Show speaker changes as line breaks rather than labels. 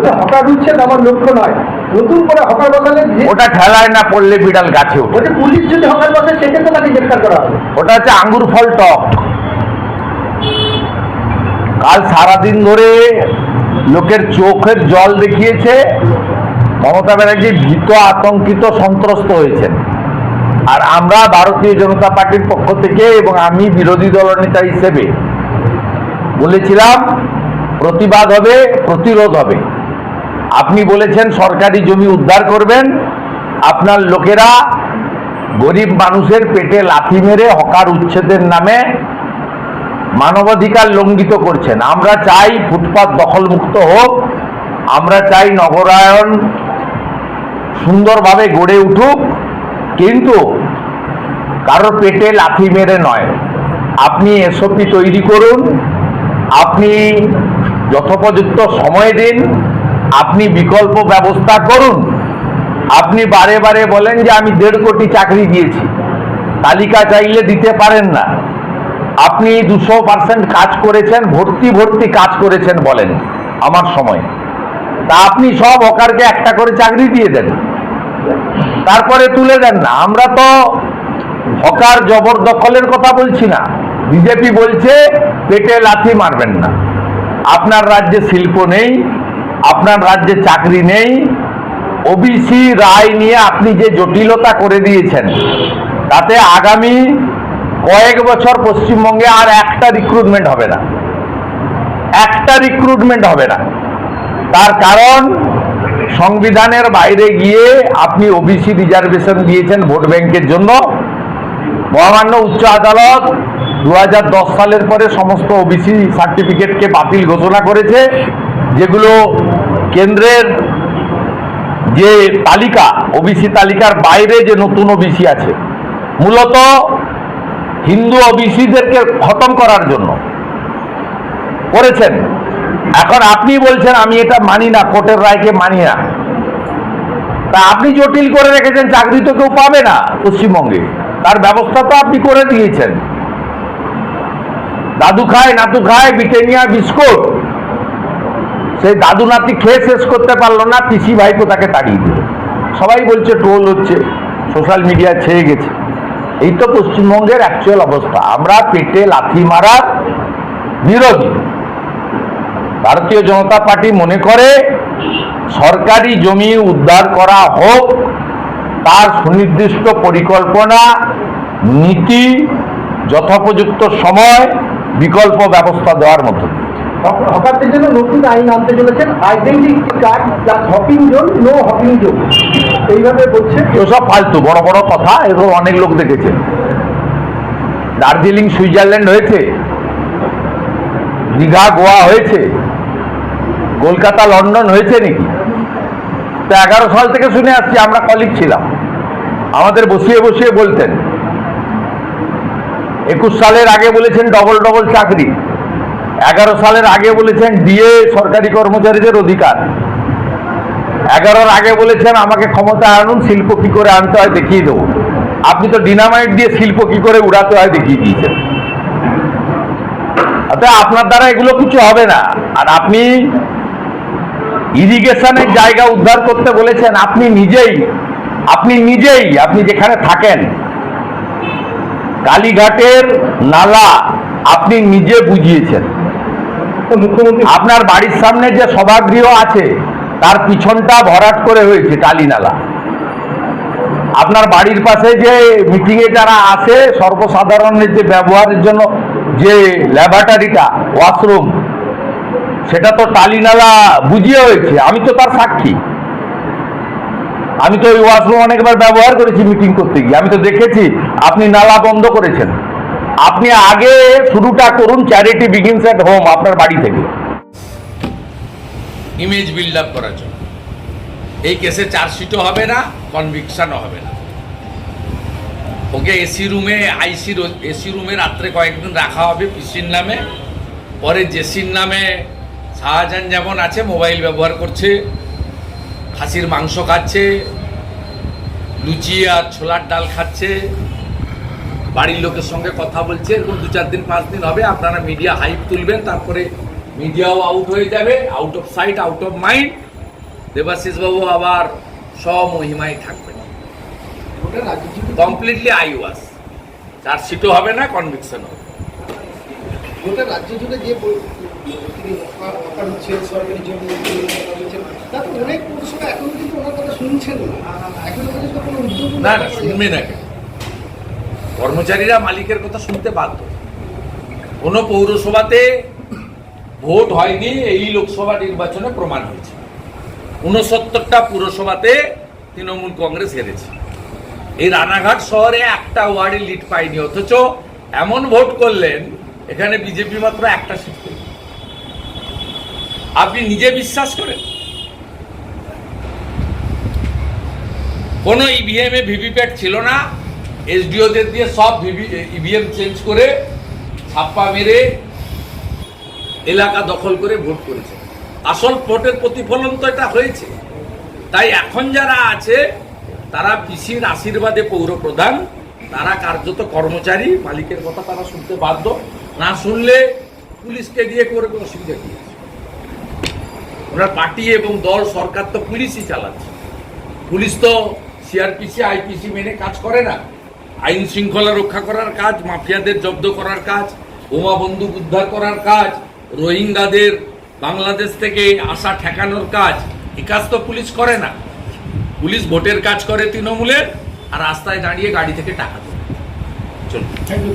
বলছে হকার উচ্ছেদ আমার লক্ষ্য নয়। নতুন করে হকার বসালে
ওটা ঠেলায় না পড়লে বিড়াল গাছে
বলছে পুলিশ যদি হকার বসে সেক্ষেত্রে তাকে গ্রেফতার করা হবে।
ওটা হচ্ছে আঙ্গুর ফল টক। কাল সারাদিন ধরে লোকের চোখের জল দেখিয়েছে মমতা ব্যানার্জি ভীত আতঙ্কিত সন্ত্রস্ত হয়েছেন। আর আমরা ভারতীয় জনতা পার্টির পক্ষ থেকে এবং আমি বিরোধী দলনেতা হিসেবে বলেছিলাম প্রতিবাদ হবে প্রতিরোধ হবে। আপনি বলেছেন সরকারি জমি উদ্ধার করবেন। আপনার লোকেরা গরিব মানুষের পেটে লাথি মেরে হকার উচ্ছেদের নামে মানবাধিকার লঙ্ঘিত করছেন। আমরা চাই ফুটপাত দখলমুক্ত হোক। আমরা চাই নগরায়ন সুন্দরভাবে গড়ে উঠুক। কিন্তু কারোর পেটে লাথি মেরে নয়। আপনি এসপি তৈরি করুন। আপনি যথোপযুক্ত সময় দিন। আপনি বিকল্প ব্যবস্থা করুন। আপনি বারে বারে বলেন যে আমি দেড় কোটি চাকরি দিয়েছি। তালিকা চাইলে দিতে পারেন না। আপনি দুশো পার্সেন্ট কাজ করেছেন, ভর্তি ভর্তি কাজ করেছেন বলেন আমার সময়। তা আপনি সব হকারকে একটা করে চাকরি দিয়ে দেন। তারপরে তুলে দেন না। আমরা তো হকার জবরদখলের কথা বলছি না। বিজেপি বলছে, পেটে লাথি মারবেন না। আপনার রাজ্যে শিল্প নেই আপনার রাজ্যে চাকরি নেই ওবিসি রায় নিয়ে আপনি যে জটিলতা করে দিয়েছেন, তাতে আগামী কয়েক বছর পশ্চিমবঙ্গে আর একটা রিক্রুটমেন্ট হবে না। একটা রিক্রুটমেন্ট হবে না। তার কারণ, সংবিধানের বাইরে গিয়ে আপনি ওবিসি রিজার্ভেশন দিয়েছেন ভোট ব্যাংকের জন্য। মহামান্য উচ্চ আদালত দু হাজার দশ সালের পরে সমস্ত ওবিসি সার্টিফিকেটকে বাতিল ঘোষণা করেছে। যেগুলো কেন্দ্রের যে তালিকা ওবিসি তালিকার বাইরে যে নতুন ওবিসি আছে, মূলত হিন্দু ওবিসিদেরকে খতম করার জন্য করেছেন। এখন আপনি বলছেন, আমি এটা মানি না, কোর্টের রায়কে মানি না। তা আপনি জটিল করে রেখেছেন, চাকরি তো কেউ পাবে না পশ্চিমবঙ্গে। তার ব্যবস্থা তো আপনি করে দিয়েছেন। দাদু খায়, নাতু খায় ব্রিটেনিয়া বিস্কুট। সেই দাদু নাতি খেয়ে শেষ করতে পারল না, পিসি ভাইপো তাকে তাড়িয়ে দিল। সবাই বলছে ট্রোল হচ্ছে সোশ্যাল মিডিয়া ছেয়ে গেছে। এই তো পশ্চিমবঙ্গের অ্যাকচুয়াল অবস্থা। আমরা পেটে লাথি মারার বিরোধী। ভারতীয় জনতা পার্টি মনে করে, সরকারি জমি উদ্ধার করা হোক, তার সুনির্দিষ্ট পরিকল্পনা, নীতি, যথোপযুক্ত সময় বিকল্প ব্যবস্থা দেওয়ার মতো
হক- হকারদের জন্য নতুন আইন আনতে চলেছেন card plus zone no zone এইভাবে বলছে।
এসব ফালতু বড় বড় কথা অনেক লোক দেখেছে। দার্জিলিং সুইজারল্যান্ড হয়েছে দীঘা গোয়া হয়েছে কলকাতা লন্ডন হয়েছে নাকি? তো এগারো সাল থেকে শুনে আসছি আমরা কলিগ ছিলাম। আমাদের বসিয়ে বসিয়ে বলতেন একুশ সালের আগে বলেছেন ডবল ডবল চাকরি। এগারো সালের আগে বলেছেন ডিএ, সরকারি কর্মচারীদের অধিকার। এগারোর আগে বলেছেন, আমাকে ক্ষমতা আনুন, শিল্প কি করে আনতে হয় দেখিয়ে দেবো। আপনি তো ডিনামাইট দিয়ে শিল্প কি করে উড়াতে হয় দেখিয়ে দিয়েছেন। অতএব আপনার দ্বারা এগুলো কিছু হবে না। আর আপনি ইরিগেশনের জায়গা উদ্ধার করতে বলেছেন, আপনি নিজেই আপনি নিজেই, আপনি যেখানে থাকেন কালীঘাটের নালা আপনি নিজে বুঝিয়েছেন।
মুখ্যমন্ত্রী
আপনার বাড়ির সামনে যে সভাগৃহ আছে তার পিছনটা ভরাট করে হয়েছে টালি নালা। আপনার বাড়ির পাশে যে মিটিংয়ে যারা আসে সর্বসাধারণের যে ব্যবহারের জন্য যে ল্যাবরেটরিটা ওয়াশরুম সেটা তো টালি নালা বুঝিয়ে হয়েছে। আমি তো তার সাক্ষী। আমি তো ওই ওয়াশরুম অনেকবার ব্যবহার করেছি মিটিং করতে গিয়ে। আমি তো দেখেছি, আপনি নালা বন্ধ করেছেন। আপনি আগে শুরুটা করুন চ্যারিটি বিগিনস অ্যাট হোম আপনার বাড়ি থেকে।
ইমেজ বিল্ড আপ করার জন্য। এই কেসে চার্জশিটও হবে না কনভিকশনও হবে না। ওকে এসি রুমে আইসি এসি রুমে রাত্রে কয়েকদিন রাখা হবে পিসির নামে। পরে জেসির নামে শাহজাহান যেমন আছে মোবাইল ব্যবহার করছে। খাসির মাংস খাচ্ছে, লুচি আর ছোলার ডাল খাচ্ছে। বাড়ির লোকের সঙ্গে কথা বলছে, এরকম দু চার দিন, পাঁচ দিন হবে, আপনারা মিডিয়া হাইপ তুলবেন, তারপরে মিডিয়াও আউট হয়ে যাবে out of sight out of mind
Debashis বাবু আবার স্বমহিমায় থাকবেন। কমপ্লিটলি আই ওয়াস চার্জশিটও হবে না কনভিকশন হবে।
রাজ্য জুড়ে যে না
না, শুনবে না কর্মচারীরা মালিকের কথা শুনতে বাধ্য। কোনো পৌরসভাতে ভোট হয়নি, এই লোকসভা নির্বাচনে প্রমাণ হয়েছে। উনসত্তরটা পুরসভাতে তৃণমূল কংগ্রেস হেরেছে। এই রানাঘাট শহরে একটা ওয়ার্ডে লিড পায়নি, অথচ এমন ভোট করলেন, এখানে বিজেপি মাত্র একটা সিট আপনি নিজে বিশ্বাস করেন? কোনো ইভিএম এ ভিভিপ্যাট ছিল না। এসডিওদের দিয়ে সব ইভিএম চেঞ্জ করে ছাপ্পা মেরে এলাকা দখল করে ভোট করেছে। আসল ভোটের প্রতিফলন তো এটা হয়েছে। তাই এখন যারা আছে, তারা পিসির আশীর্বাদে পৌর প্রধান তারা কার্যত কর্মচারী, মালিকের কথা তারা শুনতে বাধ্য। না শুনলে পুলিশকে দিয়ে করে কোনো অসুবিধা আছে? ওনার পার্টি এবং দল, সরকার তো পুলিশই চালাচ্ছে। পুলিশ তো সিআরপিসি, আইপিসি মেনে কাজ করে না। আইন শৃঙ্খলা রক্ষা করার কাজ, মাফিয়াদের জব্দ করার কাজ, বোমা বন্দুক উদ্ধার করার কাজ, রোহিঙ্গাদের বাংলাদেশ থেকে আসা ঠেকানোর কাজ এই কাজ তো পুলিশ করে না। পুলিশ ভোটের কাজ করে তৃণমূলের, আর রাস্তায় দাঁড়িয়ে গাড়ি থেকে টাকা দেয় চলুন।